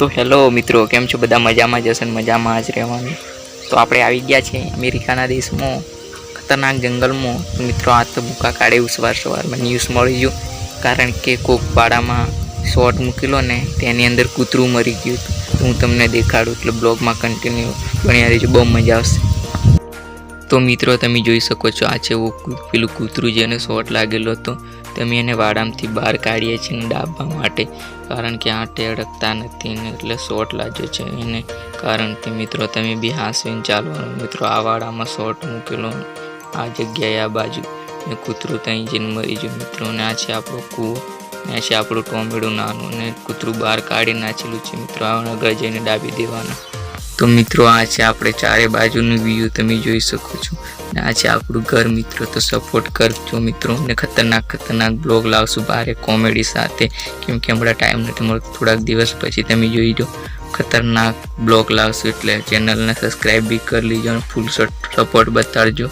તો હેલો મિત્રો, કેમ છો બધા? મજામાં જશે ને મજામાં જ રહેવાનું? તો આપણે આવી ગયા છે અમેરિકાના દેશમાં, ખતરનાક જંગલમાં. તો મિત્રો, આ તો ભૂકા કાઢે સવાર સવારમાં ન્યૂઝ મળી ગયું. કારણ કે કોક પાડામાં શોર્ટ મૂકેલો ને તેની અંદર કૂતરું મરી ગયું હતું. હું તમને દેખાડું એટલે બ્લોગમાં કન્ટિન્યુ ભણ્યા રહેજો, બહુ મજા આવશે. તો મિત્રો, તમે જોઈ શકો છો આ છે પેલું કૂતરું જેને શોર્ટ લાગેલો હતો. તમે એને વાડામાંથી બહાર કાઢીએ છીએ ને ડાબવા માટે, કારણ કે આ ટેડકતા નથી ને એટલે શોર્ટ લાગ્યો છે એને કારણથી મિત્રો તમે બી હાંસવીને ચાલવાનું. મિત્રો, આ વાડામાં શોર્ટ મૂકેલો આ જગ્યાએ આ બાજુ. ને કૂતરું ત્યાં જઈને મરી ગયું. મિત્રો, ને આ છે આપણો કૂવો, ને આ છે આપણું ટોમેડું નાનું, ને કૂતરું બહાર કાઢી નાખેલું છે. મિત્રો આ આગળ જઈને ડાબી દેવાનું. તો મિત્રો, આ છે આપણે ચારે બાજુનું વ્યૂ તમે જોઈ શકો છો. ને આ છે આપણું ઘર મિત્રો, તો સપોર્ટ કરજો મિત્રો. અને ખતરનાક ખતરનાક બ્લોગ લાવશું બારે કોમેડી સાથે. કેમ કે હમણાં ટાઈમ નથી મળતો, થોડાક દિવસ પછી તમે જોઈ જો ખતરનાક બ્લોગ લાવશું એટલે ચેનલને સબસ્ક્રાઈબ બી કરી લીજો અને ફૂલ સપોર્ટ બતાડજો.